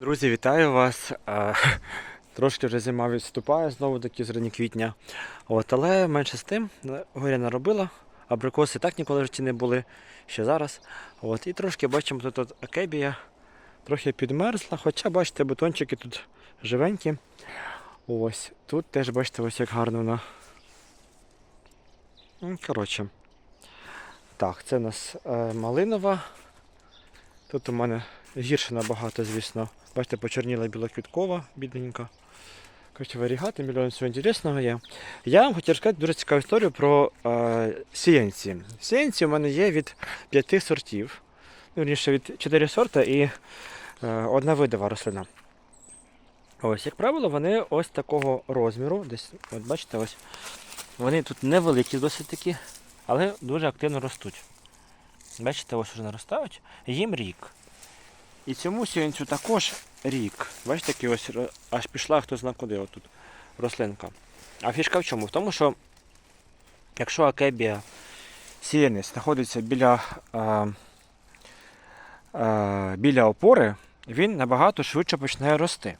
Друзі, вітаю вас. Е, Трошки вже зима відступає, знову таки з ранні квітня. От, але менше з тим, е, горя наробила. Абрикоси так ніколи в житті не були, ще зараз. От, і трошки бачимо, тут от акебія трохи підмерзла, хоча бачите, бутончики тут живенькі. Ось, тут теж бачите, ось як гарно вона. Коротше. Так, це у нас е, малинова. Тут у мене гірше набагато, звісно. Бачите, почорніла білоквіткова, бідненька. Коротше, варігати, мільйон всього інтересного є. Я вам хотів розказати дуже цікаву історію про е, сіянці. Сіянці у мене є від п'яти сортів. Ну, від чотири сорта і е, одна видова рослина. Ось, як правило, вони ось такого розміру. Десь, от бачите, ось. Вони тут невеликі досить такі, але дуже активно ростуть. Бачите, ось вже наростають. Їм рік. І цьому сіянцю також рік. Бачите, такий ось аж пішла хто зна куди отут рослинка. А фішка в чому? В тому, що якщо акебія сіянець знаходиться біля, а, а, біля опори, він набагато швидше починає рости.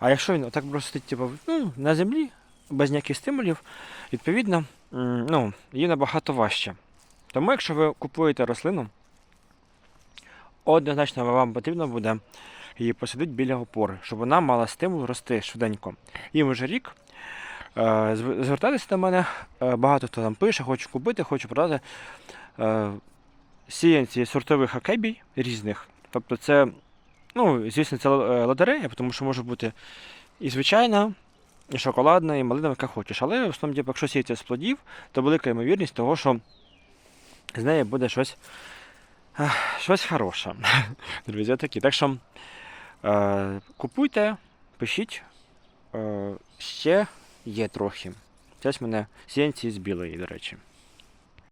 А якщо він отак ростить типу, ну, на землі, без ніяких стимулів, відповідно, ну, їй набагато важче. Тому, якщо ви купуєте рослину, однозначно вам потрібно буде її посадити біля опори, щоб вона мала стимул рости швиденько. Їм вже рік. Е, Звертайтеся до мене, е, багато хто там пише, хочу купити, хочу продати е, сіянці сортових акебій різних. Тобто це, ну, звісно, це лотерея, тому що може бути і звичайна, і шоколадна, і малина, яка хочеш. Але в основному, типу, якщо сіється з плодів, то велика ймовірність того, що з неї буде щось, щось хороше. Друзі, такі. Так що е, купуйте, пишіть. Е, ще є трохи. Зараз мене сіянці з білої, до речі.